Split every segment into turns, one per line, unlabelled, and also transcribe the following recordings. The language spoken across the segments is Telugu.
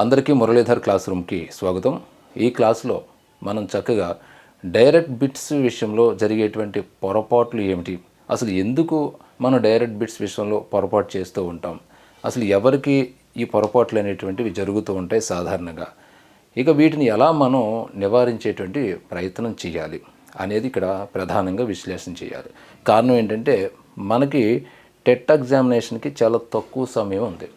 అందరికీ మురళీధర్ క్లాస్ రూమ్కి స్వాగతం. ఈ క్లాస్లో మనం చక్కగా డైరెక్ట్ బిట్స్ విషయంలో జరిగేటువంటి పొరపాట్లు ఏమిటి? అసలు ఎందుకు మనం డైరెక్ట్ బిట్స్ విషయంలో పొరపాటు చేస్తూ ఉంటాం? అసలు ఎవరికి ఈ పొరపాట్లు అనేటువంటివి జరుగుతూ ఉంటాయి సాధారణంగా? ఇక వీటిని ఎలా మనం నివారించేటువంటి ప్రయత్నం చేయాలి అనేది ఇక్కడ ప్రధానంగా విశ్లేషణ చేయాలి. కారణం ఏంటంటే మనకి టెట్ ఎగ్జామినేషన్కి చాలా తక్కువ సమయం ఉంది.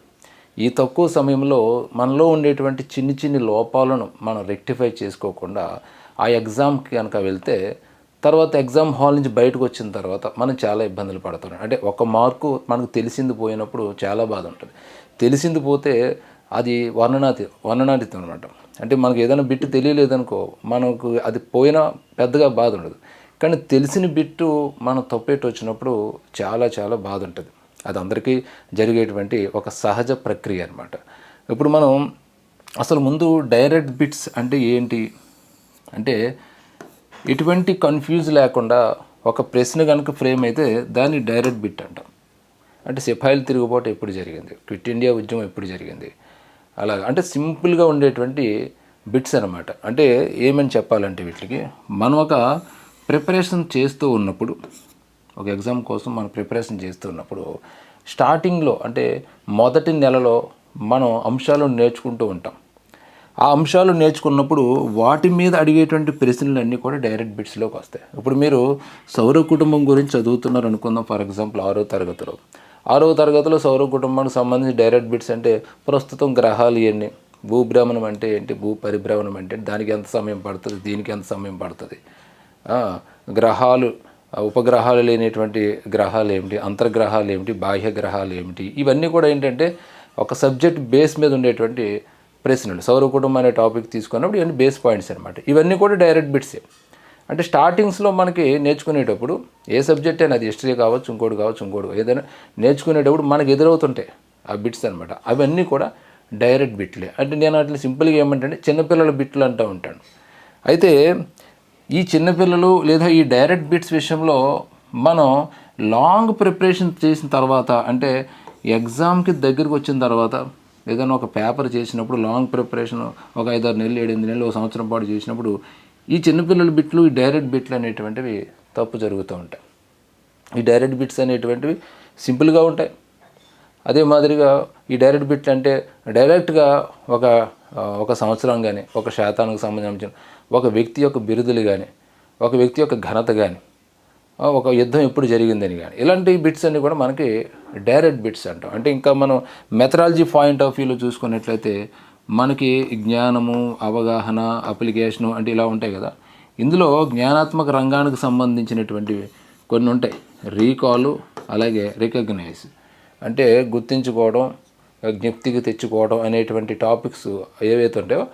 ఈ తక్కువ సమయంలో మనలో ఉండేటువంటి చిన్ని చిన్ని లోపాలను మనం రెక్టిఫై చేసుకోకుండా ఆ ఎగ్జామ్కి కనుక వెళ్తే తర్వాత ఎగ్జామ్ హాల్ నుంచి బయటకు వచ్చిన తర్వాత మనం చాలా ఇబ్బందులు పడుతున్నాం అంటే ఒక మార్కు మనకు తెలిసింది పోయినప్పుడు చాలా బాధ ఉంటుంది. తెలిసింది పోతే అది వర్ణనాతి వర్ణనాతీతం అనమాట అంటే మనకు ఏదైనా బిట్టు తెలియలేదనుకో మనకు అది పోయినా పెద్దగా బాధ ఉండదు. కానీ తెలిసిన బిట్టు మనం తప్పేట్టు వచ్చినప్పుడు చాలా చాలా బాధ ఉంటుంది. అది అందరికీ జరిగేటువంటి ఒక సహజ ప్రక్రియ అనమాట ఇప్పుడు మనం అసలు ముందు డైరెక్ట్ బిట్స్ అంటే ఏంటి? అంటే ఎటువంటి కన్ఫ్యూజ్ లేకుండా ఒక ప్రశ్న కనుక ఫ్రేమ్ అయితే దాన్ని డైరెక్ట్ బిట్ అంటాం. అంటే సిపాయిల తిరుగుబాటు ఎప్పుడు జరిగింది? క్విట్ ఇండియా ఉద్యమం ఎప్పుడు జరిగింది? అలా అంటే సింపుల్గా ఉండేటువంటి బిట్స్ అనమాట అంటే ఏమని చెప్పాలంటే వీటికి మనం ఒక ప్రిపరేషన్ చేస్తూ ఉన్నప్పుడు ఒక ఎగ్జామ్ కోసం మనం ప్రిపరేషన్ చేస్తున్నప్పుడు స్టార్టింగ్లో అంటే మొదటి నెలలో మనం అంశాలను నేర్చుకుంటూ ఉంటాం. ఆ అంశాలు నేర్చుకున్నప్పుడు వాటి మీద అడిగేటువంటి ప్రశ్నలన్నీ కూడా డైరెక్ట్ బిట్స్లోకి వస్తాయి. ఇప్పుడు మీరు సౌర కుటుంబం గురించి చదువుతున్నారు అనుకుందాం ఫర్ ఎగ్జాంపుల్ ఆరో తరగతిలో. ఆరో తరగతిలో సౌర కుటుంబానికి సంబంధించి డైరెక్ట్ బిట్స్ అంటే ప్రస్తుతం గ్రహాలు ఎన్ని? భూభ్రమణం అంటే ఏంటి? భూ పరిభ్రమణం అంటే దానికి ఎంత సమయం పడుతుంది? దీనికి ఎంత సమయం పడుతుంది? గ్రహాలు ఉపగ్రహాలు లేనటువంటి గ్రహాలు ఏమిటి? అంతర్గ్రహాలు ఏమిటి? బాహ్య గ్రహాలు ఏమిటి? ఇవన్నీ కూడా ఏంటంటే ఒక సబ్జెక్ట్ బేస్ మీద ఉండేటువంటి ప్రశ్నలు. సౌర కుటుంబం అనే టాపిక్ తీసుకున్నప్పుడు ఇవన్నీ బేస్ పాయింట్స్ అనమాట ఇవన్నీ కూడా డైరెక్ట్ బిట్సే అంటే స్టార్టింగ్స్లో మనకి నేర్చుకునేటప్పుడు ఏ సబ్జెక్ట్ అయినా అది హిస్టరీ కావచ్చు ఇంకోటి కావచ్చు ఇంకోటి ఏదైనా నేర్చుకునేటప్పుడు మనకు ఎదురవుతుంటాయి ఆ బిట్స్ అనమాట అవన్నీ కూడా డైరెక్ట్ బిట్లే. అంటే నేను అట్లా సింపుల్గా ఏమంటే చిన్నపిల్లల బిట్లు అంటూ ఉంటాను. అయితే ఈ చిన్నపిల్లలు లేదా ఈ డైరెక్ట్ బిట్స్ విషయంలో మనం లాంగ్ ప్రిపరేషన్ చేసిన తర్వాత అంటే ఎగ్జామ్కి దగ్గరికి వచ్చిన తర్వాత ఏదైనా ఒక పేపర్ చేసినప్పుడు లాంగ్ ప్రిపరేషన్ ఒక ఐదారు నెలలు ఏడెనిమిది నెలలు ఒక సంవత్సరం పాటు చేసినప్పుడు ఈ చిన్నపిల్లల బిట్లు ఈ డైరెక్ట్ బిట్లు అనేటువంటివి తప్పు జరుగుతూ ఉంటాయి. ఈ డైరెక్ట్ బిట్స్ అనేటువంటివి సింపుల్గా ఉంటాయి. అదే మాదిరిగా ఈ డైరెక్ట్ బిట్లు అంటే డైరెక్ట్గా ఒక ఒక సంవత్సరం కానీ ఒక శాతానికి సంబంధించిన ఒక వ్యక్తి యొక్క బిరుదులు కానీ ఒక వ్యక్తి యొక్క ఘనత కానీ ఒక యుద్ధం ఎప్పుడు జరిగిందని కానీ ఇలాంటి బిట్స్ అన్నీ కూడా మనకి డైరెక్ట్ బిట్స్ అంటాం. అంటే ఇంకా మనం మెథడాలజీ పాయింట్ ఆఫ్ వ్యూలో చూసుకున్నట్లయితే మనకి జ్ఞానము అవగాహన అప్లికేషను అంటే ఇలా ఉంటాయి కదా. ఇందులో జ్ఞానాత్మక రంగానికి సంబంధించినటువంటివి కొన్ని ఉంటాయి. రీకాలు అలాగే రికగ్నైజ్ అంటే గుర్తించుకోవడం జ్ఞప్తికి తెచ్చుకోవడం అనేటువంటి టాపిక్స్ ఏవైతే ఉంటాయో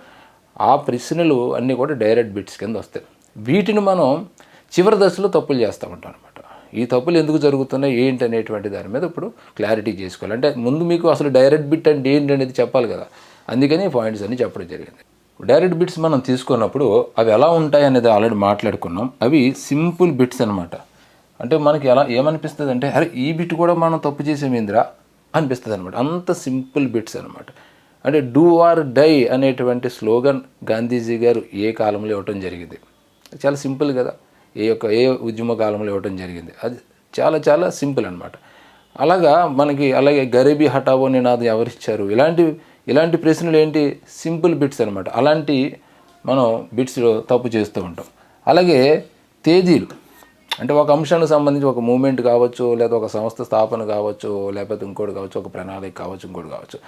ఆ ప్రశ్నలు అన్నీ కూడా డైరెక్ట్ బిట్స్ కింద వస్తాయి. వీటిని మనం చివరి దశలో తప్పులు చేస్తూ ఉంటాం అనమాట ఈ తప్పులు ఎందుకు జరుగుతున్నాయి? ఏంటి అనేటువంటి దాని మీద ఇప్పుడు క్లారిటీ చేసుకోవాలి. అంటే ముందు మీకు అసలు డైరెక్ట్ బిట్ అంటే ఏంటి అనేది చెప్పాలి కదా. అందుకని ఈ పాయింట్స్ అన్ని చెప్పడం జరిగింది. డైరెక్ట్ బిట్స్ మనం తీసుకున్నప్పుడు అవి ఎలా ఉంటాయి అనేది ఆల్రెడీ మాట్లాడుకున్నాం. అవి సింపుల్ బిట్స్ అనమాట అంటే మనకి ఎలా ఏమనిపిస్తుంది అంటే అరే ఈ బిట్ కూడా మనం తప్పు చేసేమేందిరా అనిపిస్తుంది అనమాట అంత సింపుల్ బిట్స్ అనమాట అంటే డూ ఆర్ డై అనేటువంటి స్లోగన్ గాంధీజీ గారు ఏ కాలంలో ఇవ్వటం జరిగింది? చాలా సింపుల్ కదా. ఏ యొక్క ఏ ఉద్యమ కాలంలో ఇవ్వటం జరిగింది? అది చాలా చాలా సింపుల్ అనమాట అలాగా మనకి అలాగే గరీబీ హటావో నినాదం ఎవరిచ్చారు ఇలాంటి ఇలాంటి ప్రశ్నలు ఏంటి? సింపుల్ బిట్స్ అనమాట అలాంటి మనం బిట్స్ తప్పు చేస్తూ ఉంటాం. అలాగే తేదీలు. అంటే ఒక అంశానికి సంబంధించి ఒక మూమెంట్ కావచ్చు లేదా ఒక సంస్థ స్థాపన కావచ్చు లేకపోతే ఇంకోటి కావచ్చు ఒక ప్రణాళిక కావచ్చు ఇంకోటి కావచ్చు.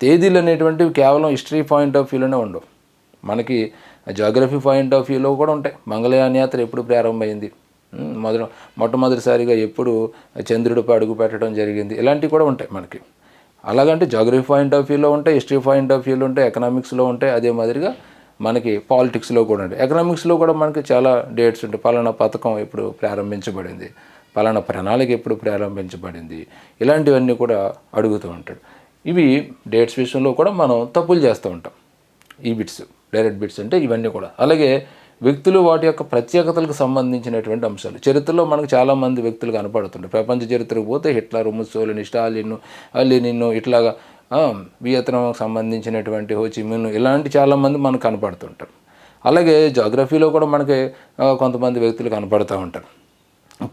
తేదీలు అనేటువంటివి కేవలం హిస్టరీ పాయింట్ ఆఫ్ వ్యూలోనే ఉండవు. మనకి జాగ్రఫీ పాయింట్ ఆఫ్ వ్యూలో కూడా ఉంటాయి. మంగళయాన యాత్ర ఎప్పుడు ప్రారంభమైంది? మొదట మొట్టమొదటిసారిగా ఎప్పుడు చంద్రుడిపై అడుగు పెట్టడం జరిగింది? ఇలాంటివి కూడా ఉంటాయి మనకి. అలాగంటే జాగ్రఫీ పాయింట్ ఆఫ్ వ్యూలో ఉంటాయి హిస్టరీ పాయింట్ ఆఫ్ వ్యూలో ఉంటాయి ఎకనామిక్స్లో ఉంటాయి అదే మాదిరిగా మనకి పాలిటిక్స్లో కూడా ఉంటాయి. ఎకనామిక్స్లో కూడా మనకి చాలా డేట్స్ ఉంటాయి. పలానా పథకం ఎప్పుడు ప్రారంభించబడింది? పలానా ప్రణాళిక ఎప్పుడు ప్రారంభించబడింది? ఇలాంటివన్నీ కూడా అడుగుతూ ఉంటాడు. ఇవి డేట్స్ విషయంలో కూడా మనం తప్పులు చేస్తూ ఉంటాం. ఈ బిట్స్ డైరెక్ట్ బిట్స్ అంటే ఇవన్నీ కూడా. అలాగే వ్యక్తులు వాటి యొక్క ప్రత్యేకతలకు సంబంధించినటువంటి అంశాలు. చరిత్రలో మనకు చాలామంది వ్యక్తులు కనపడుతుంటారు. ప్రపంచ చరిత్రకు పోతే హిట్లర్ ముస్సోలిని స్టాలిన్ లెనిన్ ఇట్లాగా ఆ, సంబంధించినటువంటి హోచిమిన్ ఇలాంటి చాలామంది మనకు కనపడుతుంటారు. అలాగే జాగ్రఫీలో కూడా మనకి కొంతమంది వ్యక్తులు కనపడుతూ ఉంటారు.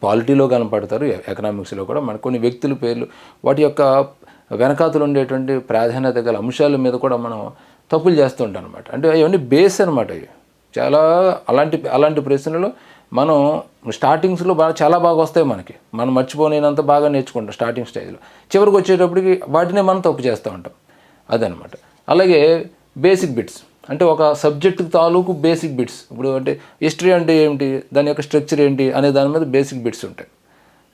పాలిటీలో కనపడతారు ఎకనామిక్స్లో కూడా మనకు కొన్ని వ్యక్తుల పేర్లు వాటి యొక్క వెనకాతలు ఉండేటువంటి ప్రాధాన్యత గల అంశాల మీద కూడా మనం తప్పులు చేస్తుంటాం అనమాట అంటే అవన్నీ బేస్ అనమాట ఇవి చాలా అలాంటి అలాంటి ప్రశ్నలు మనం స్టార్టింగ్స్లో బాగా చాలా బాగా వస్తాయి మనకి. మనం మర్చిపోలేనంత బాగా నేర్చుకుంటాం స్టార్టింగ్ స్టేజ్లో చివరికి వచ్చేటప్పటికి వాటినే మనం తప్పు చేస్తూ ఉంటాం. అదనమాట అలాగే బేసిక్ బిట్స్ అంటే ఒక సబ్జెక్ట్ తాలూకు బేసిక్ బిట్స్ ఇప్పుడు అంటే హిస్టరీ అంటే ఏమిటి? దాని యొక్క స్ట్రక్చర్ ఏంటి? అనే దాని మీద బేసిక్ బిట్స్ ఉంటాయి.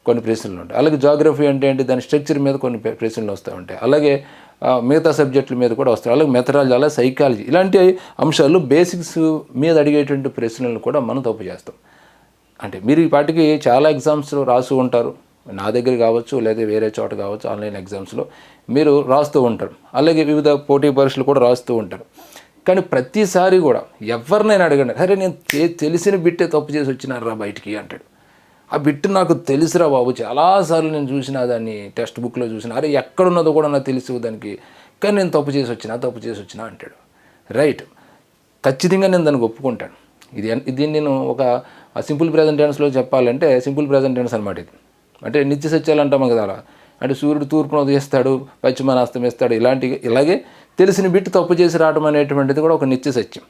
కొన్ని ప్రశ్నలు ఉంటాయి. అలాగే జాగ్రఫీ అంటే ఏంటి? దాని స్ట్రక్చర్ మీద కొన్ని ప్రశ్నలు వస్తూ ఉంటాయి. అలాగే మిగతా సబ్జెక్టుల మీద కూడా వస్తాయి అలాగే మెథడాలజీ అలాగే సైకాలజీ ఇలాంటి అంశాలు బేసిక్స్ మీద అడిగేటువంటి ప్రశ్నలను కూడా మనం తప్పు చేస్తాం. అంటే మీరు ఈ పాటికి చాలా ఎగ్జామ్స్ రాస్తూ ఉంటారు. నా దగ్గర కావచ్చు లేదా వేరే చోట కావచ్చు ఆన్లైన్ ఎగ్జామ్స్లో మీరు రాస్తూ ఉంటారు. అలాగే వివిధ పోటీ పరీక్షలు కూడా రాస్తూ ఉంటారు. కానీ ప్రతిసారి కూడా ఎవరినైనా అడగండి. అరే నేను తెలిసిన బిట్టే తప్పు చేసి వచ్చినారా బయటికి అంటాడు. ఆ బిట్ నాకు తెలుసురా బాబు. చాలాసార్లు నేను చూసిన దాన్ని టెక్స్ట్ బుక్లో చూసిన. అరే ఎక్కడున్నదో కూడా నాకు తెలుసు దానికి. కానీ నేను తప్పు చేసి వచ్చినా తప్పు చేసి వచ్చినా అంటాడు. రైట్. ఖచ్చితంగా నేను దానికి ఒప్పుకుంటాను. ఇది ఇది నేను ఒక సింపుల్ ప్రజెంట్ టెన్స్లో చెప్పాలంటే సింపుల్ ప్రజెంట్ టెన్స్ అనమాట ఇది. అంటే నిత్య సత్యాలు అంటాము కదా అలా. అంటే సూర్యుడు తూర్పున ఉదయిస్తాడు పశ్చిమాన అస్తమిస్తాడు ఇలాంటి ఇలాగే తెలిసిన బిట్టు తప్పు చేసి రావడం అనేటువంటిది కూడా ఒక నిత్య సత్యం.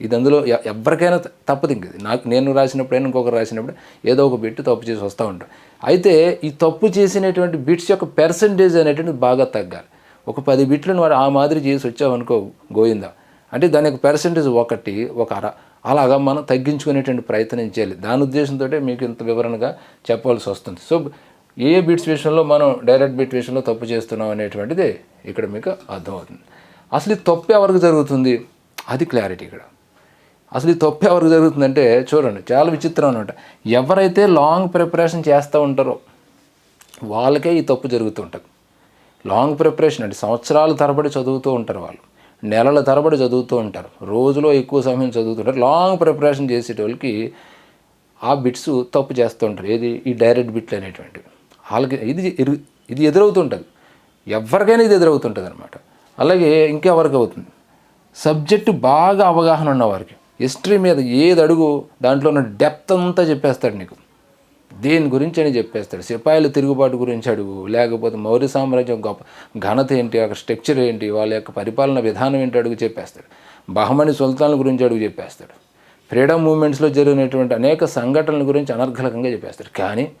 ఇది అందులో ఎ- ఎవరికైనా తప్పదు ఇంక నాకు నేను రాసినప్పుడైనా ఇంకొకరు రాసినప్పుడు ఏదో ఒక బిట్ తప్పు చేసి వస్తూ ఉంటాం అయితే ఈ తప్పు చేసినటువంటి బిట్స్ యొక్క పెర్సంటేజ్ అనేటువంటిది బాగా తగ్గాలి. ఒక పది బిట్లను వాడు ఆ మాదిరి చేసి వచ్చావనుకో గోయిందా అంటే దాని యొక్క పెర్సంటేజ్ ఒకటి ఒక అర. అలాగా మనం తగ్గించుకునేటువంటి ప్రయత్నం చేయాలి. దాని ఉద్దేశంతో మీకు ఇంత వివరణగా చెప్పాల్సి వస్తుంది. సో ఏ బిట్స్ విషయంలో మనం డైరెక్ట్ బిట్ విషయంలో తప్పు చేస్తున్నాం అనేటువంటిది ఇక్కడ మీకు అర్థమవుతుంది. అసలు ఈ తప్పు ఎవరికి జరుగుతుంది? అది క్లారిటీ ఇక్కడ. అసలు ఈ తప్పు ఎవరికి జరుగుతుందంటే చూడండి చాలా విచిత్రం అనమాట ఎవరైతే లాంగ్ ప్రిపరేషన్ చేస్తూ ఉంటారో వాళ్ళకే ఈ తప్పు జరుగుతుంటుంది లాంగ్ ప్రిపరేషన్ అంటే సంవత్సరాల తరబడి చదువుతూ ఉంటారు వాళ్ళు. నెలల తరబడి చదువుతూ ఉంటారు. రోజులో ఎక్కువ సమయం చదువుతుంటారు లాంగ్ ప్రిపరేషన్ చేసేటోళ్ళకి ఆ బిట్స్ తప్పు చేస్తూ ఉంటారు. ఏది? ఈ డైరెక్ట్ బిట్లు అనేటువంటివి. వాళ్ళకి ఇది ఇది ఎదురవుతుంటుంది. ఎవరికైనా ఇది ఎదురవుతుంటుంది అనమాట అలాగే ఇంకెవరికి అవుతుంది? సబ్జెక్టు బాగా అవగాహన ఉన్న వారికి హిస్టరీ మీద ఏది అడుగు దాంట్లో ఉన్న డెప్త్ అంతా చెప్పేస్తాడు నీకు. దేని గురించి అని చెప్పేస్తాడు. సిపాయిల తిరుగుబాటు గురించి అడుగు లేకపోతే మౌర్య సామ్రాజ్యం గొప్ప ఘనత ఏంటి అక్కడ స్ట్రక్చర్ ఏంటి వాళ్ళ యొక్క పరిపాలన విధానం ఏంటి అడుగు చెప్పేస్తాడు. బహమణి సుల్తాన్ల గురించి అడుగు చెప్పేస్తాడు. ఫ్రీడమ్ మూమెంట్స్లో జరిగినటువంటి అనేక సంఘటనల గురించి అనర్ఘలకంగా చెప్పేస్తాడు. కానీ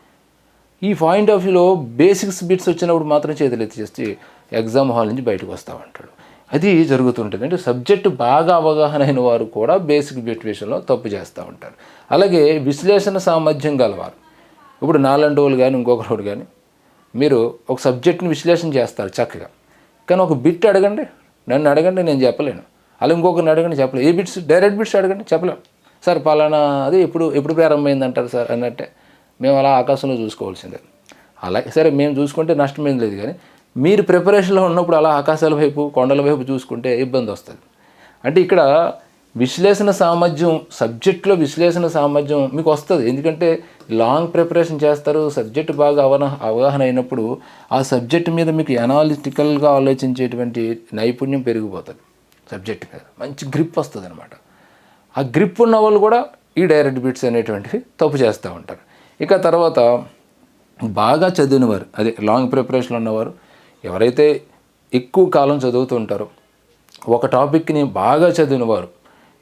ఈ పాయింట్ ఆఫ్ వ్యూలో బేసిక్స్ బిట్స్ వచ్చినప్పుడు మాత్రం చేతులు ఎత్తి చేసి ఎగ్జామ్ హాల్ నుంచి బయటకు వస్తామంటాడు. అది జరుగుతుంటుంది. అంటే సబ్జెక్టు బాగా అవగాహన అయిన వారు కూడా బేసిక్ బిట్ విషయంలో తప్పు చేస్తూ ఉంటారు. అలాగే విశ్లేషణ సామర్థ్యం గలవారు. ఇప్పుడు నాలంటి వాళ్ళు కానీ ఇంకొకరు కానీ మీరు ఒక సబ్జెక్ట్ని విశ్లేషణ చేస్తారు చక్కగా. కానీ ఒక బిట్ అడగండి. నన్ను అడగండి నేను చెప్పలేను. అలా ఇంకొకరిని అడగండి చెప్పలేను. ఏ బిట్స్ డైరెక్ట్ బిట్స్ అడగండి చెప్పలేం. సార్ పలానా అది ఎప్పుడు ఎప్పుడు ప్రారంభమైంది అంటారు సార్? అన్నట్టే. మేము అలా ఆకాశంలో చూసుకోవాల్సిందే. అలా సరే మేము చూసుకుంటే నష్టం ఏం లేదు కానీ మీరు ప్రిపరేషన్లో ఉన్నప్పుడు అలా ఆకాశాల వైపు కొండల వైపు చూసుకుంటే ఇబ్బంది వస్తుంది. అంటే ఇక్కడ విశ్లేషణ సామర్థ్యం సబ్జెక్ట్లో విశ్లేషణ సామర్థ్యం మీకు వస్తుంది. ఎందుకంటే లాంగ్ ప్రిపరేషన్ చేస్తారు సబ్జెక్ట్ బాగా అవన అవగాహన అయినప్పుడు ఆ సబ్జెక్ట్ మీద మీకు ఎనాలిటికల్గా ఆలోచించేటువంటి నైపుణ్యం పెరిగిపోతుంది. సబ్జెక్ట్ మీద మంచి గ్రిప్ వస్తుంది అనమాట ఆ గ్రిప్ ఉన్న వాళ్ళు కూడా ఈ డైరెక్ట్ బిట్స్ అనేటువంటివి తప్పు చేస్తూ ఉంటారు. ఇక తర్వాత బాగా చదివినవారు అదే లాంగ్ ప్రిపరేషన్ ఉన్నవారు ఎవరైతే ఎక్కువ కాలం చదువుతూ ఉంటారో ఒక టాపిక్ని బాగా చదివినవారు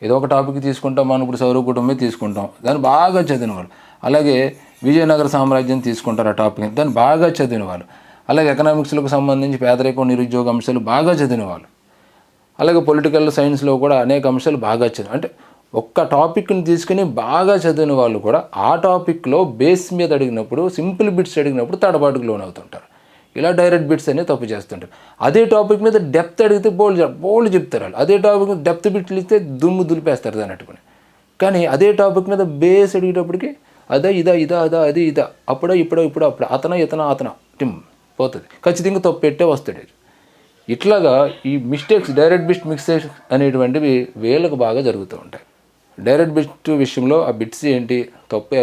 ఏదో ఒక టాపిక్ తీసుకుంటాం మనం ఇప్పుడు సౌర కుటుంబమే తీసుకుంటాం దాన్ని బాగా చదివినవారు అలాగే విజయనగర సామ్రాజ్యం తీసుకుంటారు ఆ టాపిక్ దాన్ని బాగా చదివినవారు అలాగే ఎకనామిక్స్లకు సంబంధించి పేదరికం నిరుద్యోగ అంశాలు బాగా చదివిన వాళ్ళు అలాగే పొలిటికల్ సైన్స్లో కూడా అనేక అంశాలు బాగా చదివి అంటే ఒక్క టాపిక్ని తీసుకుని బాగా చదివిన వాళ్ళు కూడా ఆ టాపిక్లో బేస్ మీద అడిగినప్పుడు సింపుల్ బిట్స్ అడిగినప్పుడు తడబాటుకు లోన్ అవుతుంటారు ఇలా డైరెక్ట్ బిట్స్ అనేవి తప్పు చేస్తుంటారు. అదే టాపిక్ మీద డెప్త్ అడిగితే బోల్డ్ బోల్డ్ చెప్తారు వాళ్ళు. అదే టాపిక్ మీద డెప్త్ బిట్లు ఇస్తే దుమ్ము దులిపేస్తారు దాన్ని అట్టుకుని. కానీ అదే టాపిక్ మీద బేస్ అడిగేటప్పటికి అదే ఇదా ఇదా అదా అది ఇదా అప్పుడో ఇప్పుడో ఇప్పుడో అప్పుడు అతన ఇతన అతన టిమ్ పోతుంది. ఖచ్చితంగా తప్పు పెట్టే వస్తాడు ఇట్లాగా ఈ మిస్టేక్స్ డైరెక్ట్ బిట్ మిక్సేస్ అనేటువంటివి వేలకు బాగా జరుగుతూ ఉంటాయి. డైరెక్ట్ బిట్ విషయంలో ఆ బిట్స్ ఏంటి తప్పు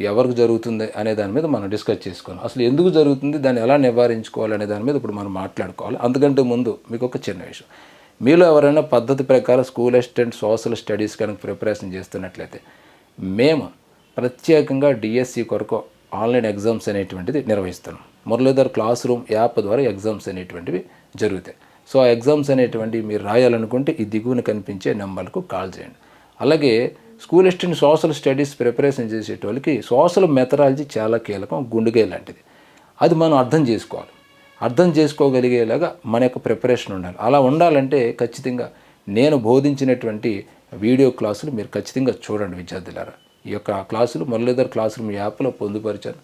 ఎవరికి జరుగుతుంది అనే దాని మీద మనం డిస్కస్ చేసుకోవాలి. అసలు ఎందుకు జరుగుతుంది దాన్ని ఎలా నివారించుకోవాలి అనే దాని మీద ఇప్పుడు మనం మాట్లాడుకోవాలి. అంతకంటే ముందు మీకు ఒక చిన్న విషయం. మీలో ఎవరైనా పద్ధతి ప్రకారం స్కూల్ అసిస్టెంట్ సోషల్ స్టడీస్ కనుక ప్రిపరేషన్ చేస్తున్నట్లయితే మేము ప్రత్యేకంగా డిఎస్సి కొరకు ఆన్లైన్ ఎగ్జామ్స్ అనేటువంటిది నిర్వహిస్తున్నాం. మురళీధర్ క్లాస్ రూమ్ యాప్ ద్వారా ఎగ్జామ్స్ అనేటువంటివి జరుగుతాయి. సో ఆ ఎగ్జామ్స్ అనేటువంటివి మీరు రాయాలనుకుంటే ఈ దిగువన కనిపించే నెంబర్కు కాల్ చేయండి. అలాగే school assistant social studies preparation చేసేటోళ్ళకి సోషల్ మెథడాలజీ చాలా కీలకం గుండెగే లాంటిది. అది మనం అర్థం చేసుకోవాలి. అర్థం చేసుకోగలిగేలాగా మన యొక్క ప్రిపరేషన్ ఉండాలి. అలా ఉండాలంటే ఖచ్చితంగా నేను బోధించినటువంటి వీడియో క్లాసులు మీరు ఖచ్చితంగా చూడండి విద్యార్థులారా. ఈ యొక్క క్లాసులు మురళీధర్ క్లాస్ రూమ్ యాప్లో పొందుపరిచాను.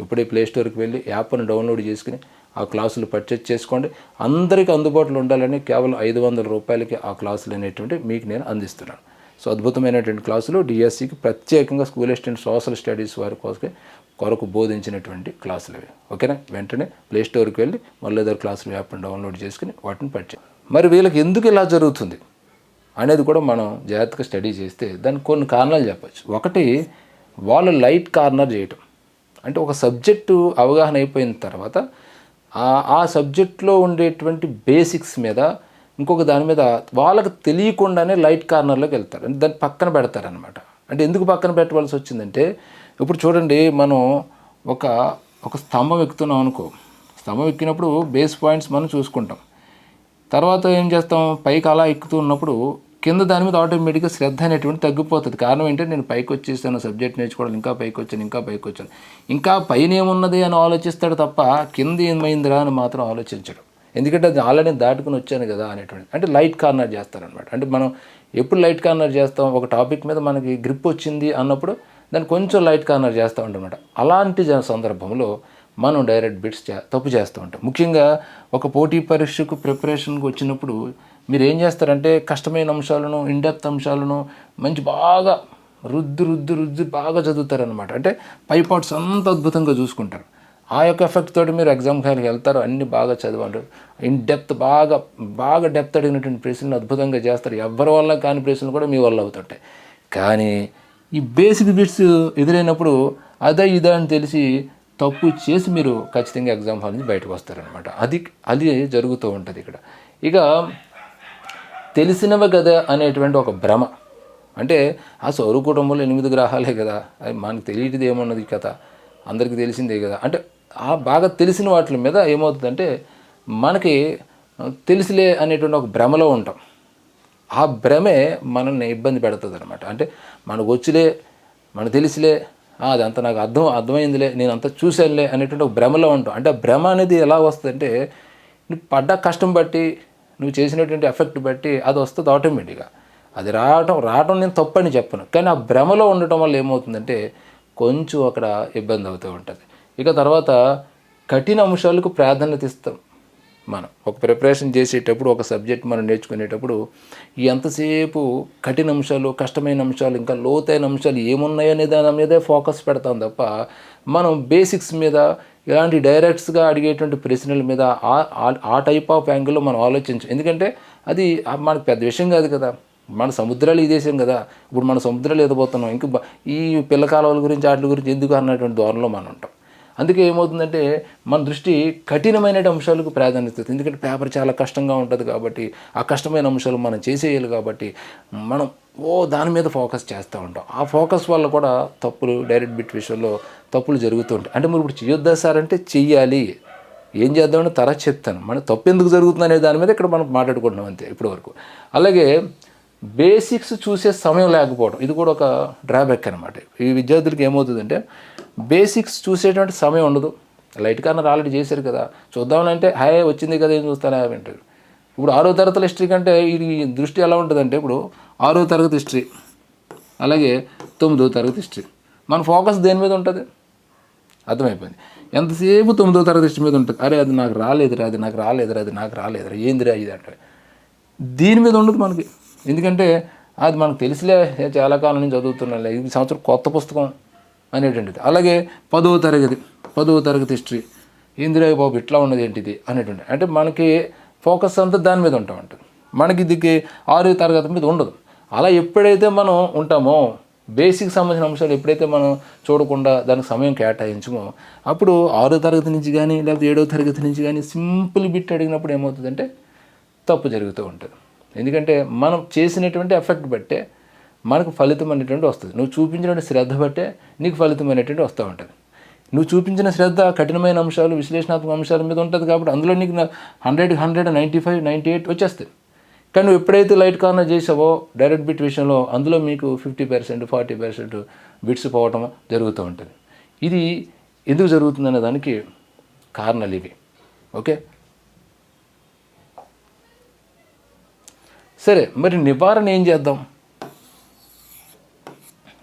ఇప్పుడే ప్లే స్టోర్కి వెళ్ళి యాప్ను డౌన్లోడ్ చేసుకుని ఆ క్లాసులు పర్చేజ్ చేసుకోండి. అందరికీ అందుబాటులో ఉండాలని కేవలం ఐదు వందల రూపాయలకి ఆ క్లాసులు అనేటువంటి మీకు నేను అందిస్తున్నాను. సో అద్భుతమైనటువంటి క్లాసులు డిఎస్సికి ప్రత్యేకంగా స్కూల్ అసిస్టెంట్ సోషల్ స్టడీస్ వారి కోసం కొరకు బోధించినటువంటి క్లాసులు ఇవి. ఓకేనా? వెంటనే ప్లే స్టోర్కి వెళ్ళి మళ్ళీ క్లాసులు యాప్ని డౌన్లోడ్ చేసుకుని వాటిని పరిచయం. మరి వీళ్ళకి ఎందుకు ఇలా జరుగుతుంది అనేది కూడా మనం జాగ్రత్తగా స్టడీ చేస్తే దానికి కొన్ని కారణాలు చెప్పచ్చు. ఒకటి వాళ్ళు లైట్ కార్నర్ చేయటం. అంటే ఒక సబ్జెక్టు అవగాహన అయిపోయిన తర్వాత ఆ ఆ సబ్జెక్ట్లో ఉండేటువంటి బేసిక్స్ మీద ఇంకొక దాని మీద వాళ్ళకి తెలియకుండానే లైట్ కార్నర్లోకి వెళ్తారు. అంటే దాన్ని పక్కన పెడతారనమాట అంటే ఎందుకు పక్కన పెట్టవలసి వచ్చిందంటే ఇప్పుడు చూడండి మనం ఒక ఒక స్తంభం ఎక్కుతున్నాం అనుకో. స్తంభం ఎక్కినప్పుడు బేస్ పాయింట్స్ మనం చూసుకుంటాం. తర్వాత ఏం చేస్తాం? పైకి అలా ఎక్కుతూ ఉన్నప్పుడు కింద దాని మీద ఆటోమేటిక్గా శ్రద్ధ అనేటువంటి తగ్గిపోతుంది. కారణం ఏంటంటే నేను పైకి వచ్చేసాను సబ్జెక్ట్ నేర్చుకోవడం ఇంకా పైకి వచ్చాను ఇంకా పైకి వచ్చాను. ఇంకా పైన ఏమున్నది అని ఆలోచిస్తాడు తప్ప కింద ఏమైందిరా అని మాత్రం ఆలోచించడు. ఎందుకంటే అది ఆల్రెడీ దాటుకుని వచ్చాను కదా అనేటువంటి. అంటే లైట్ కార్నర్ చేస్తారనమాట అంటే మనం ఎప్పుడు లైట్ కార్నర్ చేస్తాం? ఒక టాపిక్ మీద మనకి గ్రిప్ వచ్చింది అన్నప్పుడు దాన్ని కొంచెం లైట్ కార్నర్ చేస్తూ ఉంటామన్నమాట. అలాంటి సందర్భంలో మనం డైరెక్ట్ బిట్స్ చే తప్పు చేస్తూ ఉంటాం. ముఖ్యంగా ఒక పోటీ పరీక్షకు ప్రిపరేషన్కి వచ్చినప్పుడు మీరు ఏం చేస్తారంటే కష్టమైన అంశాలను ఇండెప్త్ అంశాలను మంచి బాగా రుద్దు రుద్దు రుద్దు బాగా చదువుతారనమాట అంటే పై పార్ట్స్ అంత అద్భుతంగా చూసుకుంటారు. ఆ యొక్క ఎఫెక్ట్ తోటి మీరు ఎగ్జామ్ కాయలకు వెళ్తారు అన్ని బాగా చదవంటారు. ఇన్ డెప్త్ బాగా బాగా డెప్త్ అడిగినటువంటి ప్రశ్నలు అద్భుతంగా చేస్తారు. ఎవరి వల్ల కాని ప్రశ్నలు కూడా మీ వల్ల అవుతుంటాయి. కానీ ఈ బేసిక్ బిట్స్ ఎదురైనప్పుడు అదే ఇదే అని తెలిసి తప్పు చేసి మీరు ఖచ్చితంగా ఎగ్జామ్ హాల్ నుంచి బయటకు వస్తారనమాట అది అది జరుగుతూ ఉంటుంది ఇక్కడ. ఇక తెలిసినవి కదా అనేటువంటి ఒక భ్రమ. అంటే ఆ సౌర కుటుంబంలో ఎనిమిది గ్రహాలే కదా. అది మనకు తెలియటిది ఏమన్నది కదా అందరికీ తెలిసిందే కదా. అంటే ఆ బాగా తెలిసిన వాటి మీద ఏమవుతుందంటే మనకి తెలిసిలే అనేటువంటి ఒక భ్రమలో ఉంటాం. ఆ భ్రమే మనల్ని ఇబ్బంది పెడుతుంది అనమాట అంటే మనకు వచ్చిలే మనకు తెలిసిలే అదంతా నాకు అర్థం అర్థమైందిలే నేను అంతా చూశానులే అనేటువంటి ఒక భ్రమలో ఉంటాం. అంటే ఆ భ్రమ అనేది ఎలా వస్తుందంటే నువ్వు పడ్డ కష్టం బట్టి నువ్వు చేసినటువంటి ఎఫెక్ట్ బట్టి అది వస్తుంది ఆటోమేటిక్గా. అది రావటం రావటం నేను తప్పని చెప్పను. కానీ ఆ భ్రమలో ఉండటం వల్ల ఏమవుతుందంటే కొంచెం అక్కడ ఇబ్బంది అవుతూ ఉంటుంది. ఇక తర్వాత కఠిన అంశాలకు ప్రాధాన్యత ఇస్తాం మనం. ఒక ప్రిపరేషన్ చేసేటప్పుడు ఒక సబ్జెక్ట్ మనం నేర్చుకునేటప్పుడు ఎంతసేపు కఠిన అంశాలు కష్టమైన అంశాలు ఇంకా లోతైన అంశాలు ఏమున్నాయనే దాని మీదే ఫోకస్ పెడతాం తప్ప మనం బేసిక్స్ మీద ఇలాంటి డైరెక్ట్స్గా అడిగేటువంటి ప్రశ్నల మీద ఆ- ఆ- టైప్ ఆఫ్ యాంగిల్లో మనం ఆలోచించం. ఎందుకంటే అది మనకు పెద్ద విషయం కాదు కదా. మన సముద్రాలు ఇదేసాం కదా. ఇప్పుడు మన సముద్రాలు ఎదబోతున్నాం ఇంకా ఈ పిల్ల కాలువల గురించి వాటి గురించి ఎందుకు అన్నటువంటి ధోరణిలో మనం ఉంటాం. అందుకే ఏమవుతుందంటే మన దృష్టి కఠినమైన అంశాలకు ప్రాధాన్యత ఇస్తుంది. ఎందుకంటే పేపర్ చాలా కష్టంగా ఉంటుంది కాబట్టి ఆ కష్టమైన అంశాలు మనం చేసేయాలి కాబట్టి మనం ఓ దాని మీద ఫోకస్ చేస్తూ ఉంటాం. ఆ ఫోకస్ వల్ల కూడా తప్పులు డైరెక్ట్ బిట్ విషయంలో తప్పులు జరుగుతూ ఉంటాయి. అంటే మీరు ఇప్పుడు చేయొద్దా సార్ అంటే చెయ్యాలి. ఏం చేద్దామని తర చెప్తాను. మన తప్పు ఎందుకు జరుగుతుంది అనే దాని మీద ఇక్కడ మనం మాట్లాడుకుంటున్నాం అంతే ఇప్పటి వరకు అలాగే బేసిక్స్ చూసే సమయం లేకపోవడం ఇది కూడా ఒక డ్రాబ్యాక్ అనమాట ఈ విద్యార్థులకి ఏమవుతుందంటే బేసిక్స్ చూసేటువంటి సమయం ఉండదు. లైట్ కార్నర్ ఆల్రెడీ చేశారు కదా చూద్దామనంటే హాయ్ వచ్చింది కదా ఏం చూస్తాను వింటారు ఇప్పుడు ఆరో తరగతి హిస్టరీ కంటే ఇది దృష్టి ఎలా ఉంటుందంటే ఇప్పుడు ఆరో తరగతి హిస్టరీ అలాగే తొమ్మిదో తరగతి హిస్టరీ. మన ఫోకస్ దేని మీద ఉంటుంది? అర్థమైపోయింది. ఎంతసేపు తొమ్మిదో తరగతి హిస్టరీ మీద ఉంటుంది? అరే అది నాకు రాలేదురా అది నాకు రాలేదురా అది నాకు రాలేదురా ఏందిరా ఇది అంటే దీని మీద ఉండదు మనకి. ఎందుకంటే అది మనకు తెలిసిలే చాలా కాలం నుంచి చదువుతున్నాలే. ఈ సంవత్సరం కొత్త పుస్తకం అనేటువంటిది. అలాగే పదవ తరగతి పదవ తరగతి హిస్టరీ. ఇందిరా బాబు ఇట్లా ఉన్నది ఏంటిది అనేటువంటి. అంటే మనకి ఫోకస్ అంతా దాని మీద ఉంటాం అంటే. మనకి దిక్కి ఆరో తరగతి మీద ఉండదు. అలా ఎప్పుడైతే మనం ఉంటామో బేసిక్ సంబంధించిన అంశాలు ఎప్పుడైతే మనం చూడకుండా దానికి సమయం కేటాయించమో అప్పుడు ఆరో తరగతి నుంచి కానీ లేకపోతే ఏడో తరగతి నుంచి కానీ సింపుల్ బిట్ అడిగినప్పుడు ఏమవుతుందంటే తప్పు జరుగుతూ ఉంటుంది. ఎందుకంటే మనం చేసినటువంటి ఎఫెక్ట్ బట్టే మనకు ఫలితం అనేటువంటి వస్తుంది. నువ్వు చూపించినటువంటి శ్రద్ధ బట్టే నీకు ఫలితం అనేటువంటి వస్తూ ఉంటుంది. నువ్వు చూపించిన శ్రద్ధ కఠినమైన అంశాలు విశ్లేషణాత్మక అంశాల మీద ఉంటుంది కాబట్టి అందులో నీకు hundred hundred ninety five ninety eight వచ్చేస్తాయి. కానీ నువ్వు ఎప్పుడైతే లైట్ కార్నర్ చేసావో డైరెక్ట్ బిట్ విషయంలో అందులో మీకు fifty percent forty percent bits పోవటం జరుగుతూ ఉంటుంది. ఇది ఎందుకు జరుగుతుందనే దానికి కారణాలు ఇవి. ఓకే? సరే మరి నివారణ ఏం చేద్దాం?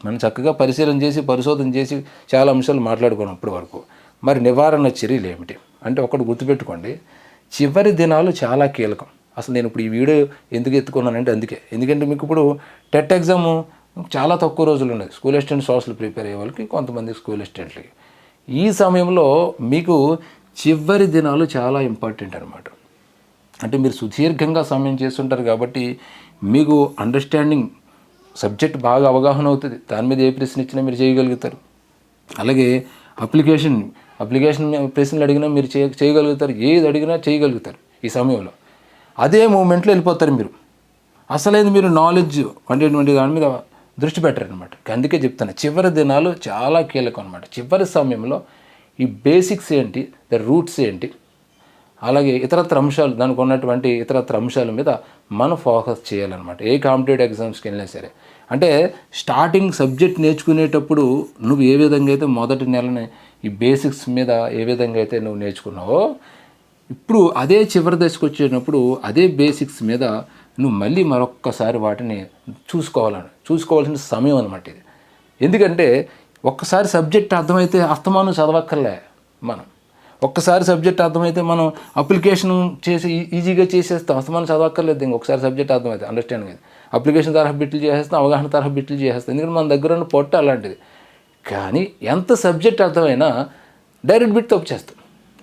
మనం చక్కగా పరిశీలన చేసి పరిశోధన చేసి చాలా అంశాలు మాట్లాడుకున్నాం అప్పటి వరకు. మరి నివారణ చర్యలు ఏమిటి? అంటే ఒకటి గుర్తుపెట్టుకోండి చివరి దినాలు చాలా కీలకం. అసలు నేను ఇప్పుడు ఈ వీడియో ఎందుకు ఎత్తుకున్నానంటే అందుకే. ఎందుకంటే మీకు ఇప్పుడు టెట్ ఎగ్జామ్ చాలా తక్కువ రోజులు ఉన్నాయి. స్కూల్ అసిస్టెంట్ సోషల్ ప్రిపేర్ అయ్యే వాళ్ళకి కొంతమంది స్కూల్ అసిస్టెంట్లకి. ఈ సమయంలో మీకు చివరి దినాలు చాలా ఇంపార్టెంట్ అనమాట అంటే మీరు సుదీర్ఘంగా సమయం చేస్తుంటారు కాబట్టి మీకు అండర్స్టాండింగ్ సబ్జెక్ట్ బాగా అవగాహన అవుతుంది. దాని మీద ఏ ప్రశ్న ఇచ్చినా మీరు చేయగలుగుతారు. అలాగే అప్లికేషన్ అప్లికేషన్ ప్రశ్నలు అడిగినా మీరు చేయ చేయగలుగుతారు. ఏది అడిగినా చేయగలుగుతారు ఈ సమయంలో. అదే మూమెంట్లో వెళ్ళిపోతారు మీరు. అసలేదు మీరు నాలెడ్జ్ అనేటువంటి దాని మీద దృష్టి పెట్టారనమాట అందుకే చెప్తాను చివరి దినాలు చాలా కీలకం అనమాట చివరి సమయంలో ఈ బేసిక్స్ ఏంటి? ద రూట్స్ ఏంటి? అలాగే ఇతరత్ర అంశాలు దానికి ఉన్నటువంటి ఇతరత్ర అంశాల మీద మనం ఫోకస్ చేయాలన్నమాట. ఏ కాంపిటేటివ్ ఎగ్జామ్స్కి వెళ్ళినా సరే. అంటే స్టార్టింగ్ సబ్జెక్ట్ నేర్చుకునేటప్పుడు నువ్వు ఏ విధంగా అయితే మొదటి నెలని ఈ బేసిక్స్ మీద ఏ విధంగా అయితే నువ్వు నేర్చుకున్నావో ఇప్పుడు అదే చివరి దశకు వచ్చేటప్పుడు అదే బేసిక్స్ మీద నువ్వు మళ్ళీ మరొక్కసారి వాటిని చూసుకోవాలని చూసుకోవాల్సిన సమయం అనమాట ఇది. ఎందుకంటే ఒక్కసారి సబ్జెక్ట్ అర్థమైతే అస్తమానం చదవక్కర్లే మనం. ఒక్కసారి సబ్జెక్ట్ అర్థమైతే మనం అప్లికేషన్ చేసి ఈజీగా చేసేస్తాం. అస్తమానం చదవక్కర్లేదు ఇంక ఒకసారి సబ్జెక్ట్ అర్థమైతే అండర్స్టాండింగ్ అది అప్లికేషన్ తరహా బిట్లు చేసేస్తాం అవగాహన తరహా బిట్లు చేసేస్తాం. ఎందుకంటే మన దగ్గర ఉన్న పొట్ట అలాంటిది. కానీ ఎంత సబ్జెక్ట్ అర్థమైనా డైరెక్ట్ బిట్ తప్పు చేస్తాం.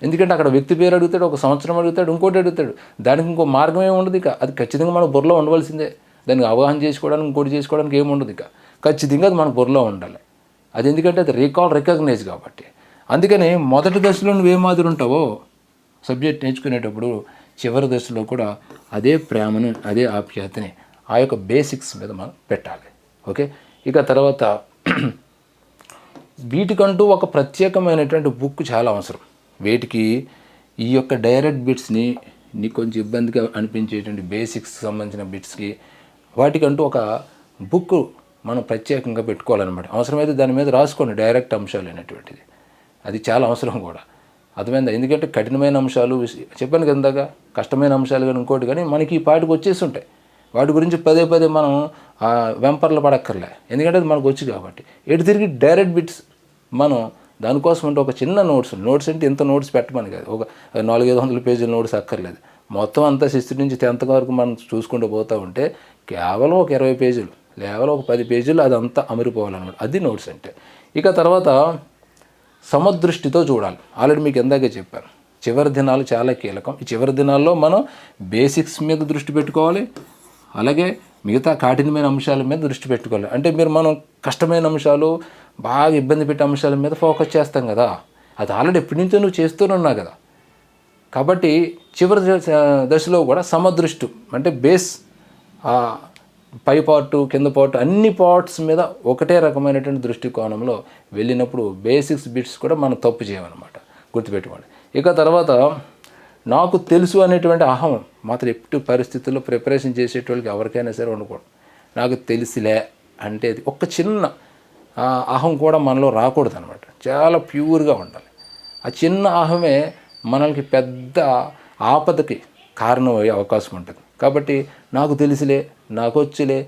ఎందుకంటే అక్కడ వ్యక్తి పేరు అడుగుతాడు ఒక సంవత్సరం అడుగుతాడు ఇంకోటి అడుగుతాడు. దానికి ఇంకో మార్గం ఏమి ఉండదు ఇక. అది ఖచ్చితంగా మన బుర్రలో ఉండవలసిందే. దానికి అవగాహన చేసుకోవడానికి ఇంకోటి చేసుకోవడానికి ఏమి ఉండదు ఇక. ఖచ్చితంగా అది మన బుర్రలో ఉండాలి. అది ఎందుకంటే అది రీకాల్ రికగ్నైజ్ కాబట్టి. అందుకని మొదటి దశలో నువ్వు ఏ మాదిరి ఉంటావో సబ్జెక్ట్ నేర్చుకునేటప్పుడు చివరి దశలో కూడా అదే ప్రేమను అదే ఆప్యాయతని ఆ యొక్క బేసిక్స్ మీద మనం పెట్టాలి. ఓకే? ఇక తర్వాత వీటికంటూ ఒక ప్రత్యేకమైనటువంటి బుక్ చాలా అవసరం. వీటికి ఈ యొక్క డైరెక్ట్ బిట్స్ని నీకు కొంచెం ఇబ్బందిగా అనిపించేటువంటి బేసిక్స్ సంబంధించిన బిట్స్కి వాటికంటూ ఒక బుక్ మనం ప్రత్యేకంగా పెట్టుకోవాలన్నమాట. అవసరమైతే దాని మీద రాసుకోండి డైరెక్ట్ అంశాలు అనేటువంటిది. అది చాలా అవసరం కూడా. అర్థమైందా? ఎందుకంటే కఠినమైన అంశాలు చెప్పాను కదా కష్టమైన అంశాలు కానీ ఇంకోటి కానీ మనకి ఈ పాటికి వచ్చేసి ఉంటాయి. వాటి గురించి పదే పదే మనం వెంపర్లు పడక్కర్లే. ఎందుకంటే అది మనకు వచ్చి కాబట్టి. ఎటు తిరిగి డైరెక్ట్ బిట్స్ మనం దానికోసం అంటే ఒక చిన్న నోట్స్ నోట్స్ అంటే ఇంత నోట్స్ పెట్టమని కాదు. ఒక నాలుగైదు వందల పేజీల నోట్స్ అక్కర్లేదు. మొత్తం అంతా సిక్స్త్ నుంచి టెన్త్ వరకు మనం చూసుకుంటూ పోతూ ఉంటే కేవలం ఒక ఇరవై పేజీలు కేవలం ఒక పది పేజీలు అదంతా అమరిపోవాలన్నమాట. అది నోట్స్ అంటే. ఇక తర్వాత సమదృష్టితో చూడాలి. ఆల్రెడీ మీకు ఎందాకే చెప్పాను. చివరి దినాలు చాలా కీలకం. ఈ చివరి దినాల్లో మనం బేసిక్స్ మీద దృష్టి పెట్టుకోవాలి. అలాగే మిగతా కాఠినమైన అంశాల మీద దృష్టి పెట్టుకోవాలి. అంటే మీరు మనం కష్టమైన అంశాలు బాగా ఇబ్బంది పెట్టే అంశాల మీద ఫోకస్ చేస్తాం కదా. అది ఆల్రెడీ ఎప్పటి నుంచో నువ్వు చేస్తూనే ఉన్నావు కదా. కాబట్టి చివరి దశలో కూడా సమదృష్టి అంటే బేస్ పై పార్టు కింద పార్ట్ అన్ని పార్ట్స్ మీద ఒకటే రకమైనటువంటి దృష్టికోణంలో వెళ్ళినప్పుడు బేసిక్స్ బిట్స్ కూడా మనం తప్పు చేయమన్నమాట. గుర్తుపెట్టుకోండి. ఇక తర్వాత నాకు తెలుసు అనేటువంటి అహం మాత్రం ఎప్పటి పరిస్థితుల్లో ప్రిపరేషన్ చేసేటోళ్ళకి ఎవరికైనా సరే ఉండకూడదు. నాకు తెలిసిలే అంటే అది ఒక చిన్న అహం కూడా మనలో రాకూడదు అనమాట చాలా ప్యూర్గా ఉండాలి. ఆ చిన్న అహమే మనకి పెద్ద ఆపదకి కారణం అయ్యే అవకాశం ఉంటుంది. కాబట్టి నాకు తెలిసిలే నాకు వచ్చిలే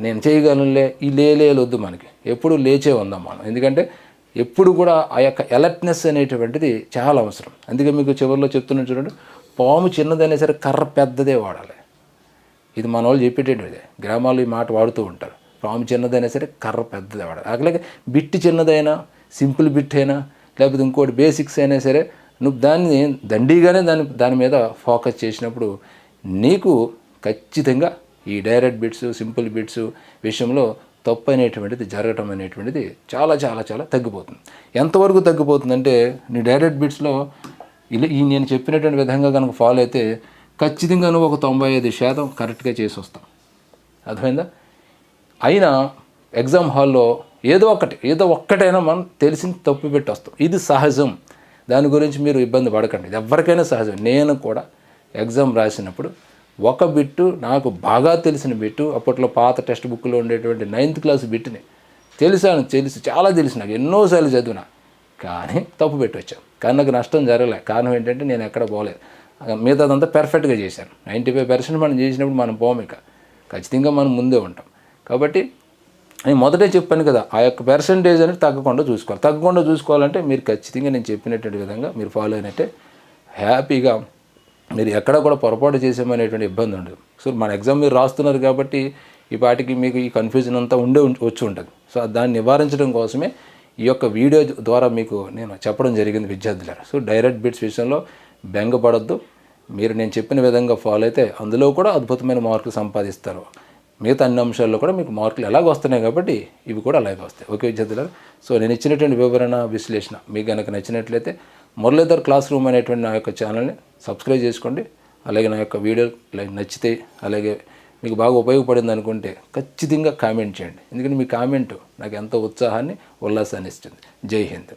నేను చేయగలనులే ఈ లేలేలు వద్దు మనకి. ఎప్పుడు లేచే ఉందాం మనం. ఎందుకంటే ఎప్పుడు కూడా ఆ యొక్క అలర్ట్నెస్ అనేటువంటిది చాలా అవసరం. అందుకే మీకు చివరిలో చెప్తున్నాను చూడండి పాము చిన్నదైనా సరే కర్ర పెద్దదే వాడాలి. ఇది మన వాళ్ళు చెప్పేటటువంటిదే గ్రామాల్లో ఈ మాట వాడుతూ ఉంటారు. పాము చిన్నదైనా సరే కర్ర పెద్దదే వాడాలి. అట్లాగే బిట్టి చిన్నదైనా సింపుల్ బిట్ అయినా లేకపోతే ఇంకోటి బేసిక్స్ అయినా సరే నువ్వు దాన్ని దండిగానే దాని దాని మీద ఫోకస్ చేసినప్పుడు నీకు ఖచ్చితంగా ఈ డైరెక్ట్ బిట్స్ సింపుల్ బిట్స్ విషయంలో తప్పు అనేటువంటిది జరగటం అనేటువంటిది చాలా చాలా చాలా తగ్గిపోతుంది. ఎంతవరకు తగ్గిపోతుందంటే నీ డైరెక్ట్ బిట్స్లో ఇలా ఈ నేను చెప్పినటువంటి విధంగా కనుక ఫాలో అయితే ఖచ్చితంగా నువ్వు ఒక తొంభై ఐదు శాతం కరెక్ట్గా చేసి వస్తావు. అర్థమైందా? అయినా ఎగ్జామ్ హాల్లో ఏదో ఒకటి ఏదో ఒక్కటైనా మనం తెలిసింది తప్పు పెట్టి వస్తాం. ఇది సహజం. దాని గురించి మీరు ఇబ్బంది పడకండి. ఇది ఎవరికైనా సహజం. నేను కూడా ఎగ్జామ్ రాసినప్పుడు ఒక బిట్టు నాకు బాగా తెలిసిన బిట్టు అప్పట్లో పాత టెక్స్ట్ బుక్లో ఉండేటువంటి నైన్త్ క్లాస్ బిట్టుని తెలిసాను తెలుసు చాలా తెలుసు నాకు ఎన్నోసార్లు చదివినా. కానీ తప్పు పెట్టి వచ్చాను కానీ నాకు నష్టం జరగలే. కారణం ఏంటంటే నేను ఎక్కడ పోలేదు. మిగతాదంతా పెర్ఫెక్ట్గా చేశాను. నైంటీ ఫైవ్ పర్సెంట్ మనం చేసినప్పుడు మనం పోము ఇక. ఖచ్చితంగా మనం ముందే ఉంటాం. కాబట్టి నేను మొదటే చెప్పాను కదా ఆ యొక్క పర్సంటేజ్ అనేది తగ్గకుండా చూసుకోవాలి. తగ్గకుండా చూసుకోవాలంటే మీరు ఖచ్చితంగా నేను చెప్పినటువంటి విధంగా మీరు ఫాలో అయినట్టే హ్యాపీగా మీరు ఎక్కడ కూడా పొరపాటు చేసామనేటువంటి ఇబ్బంది ఉండదు. సో మన ఎగ్జామ్ మీరు రాస్తున్నారు కాబట్టి ఈ పాటికి మీకు ఈ కన్ఫ్యూజన్ అంతా ఉండే ఉం- వచ్చి ఉంటుంది. సో దాన్ని నివారించడం కోసమే ఈ యొక్క వీడియో ద్వారా మీకు నేను చెప్పడం జరిగింది విద్యార్థులారా. సో డైరెక్ట్ బిట్స్ విషయంలో బెంగపడద్దు. మీరు నేను చెప్పిన విధంగా ఫాలో అయితే అందులో కూడా అద్భుతమైన మార్కులు సంపాదిస్తారు. మిగతా అన్ని అంశాల్లో కూడా మీకు మార్కులు ఎలాగ వస్తున్నాయి కాబట్టి ఇవి కూడా అలాగే వస్తాయి. ఓకే విద్యార్థులారా? సో నేను ఇచ్చినటువంటి వివరణ విశ్లేషణ మీకు కనుక నచ్చినట్లయితే మురళీధర్ క్లాస్ రూమ్ అనేటువంటి నా యొక్క ఛానల్ని సబ్స్క్రైబ్ చేసుకోండి. అలాగే నా యొక్క వీడియో లైక్ నచ్చితే అలాగే మీకు బాగా ఉపయోగపడింది అనుకుంటే ఖచ్చితంగా కామెంట్ చేయండి. ఎందుకంటే మీ కామెంట్ నాకు ఎంతో ఉత్సాహాన్ని ఉల్లాసాన్ని ఇస్తుంది. జై హింద్.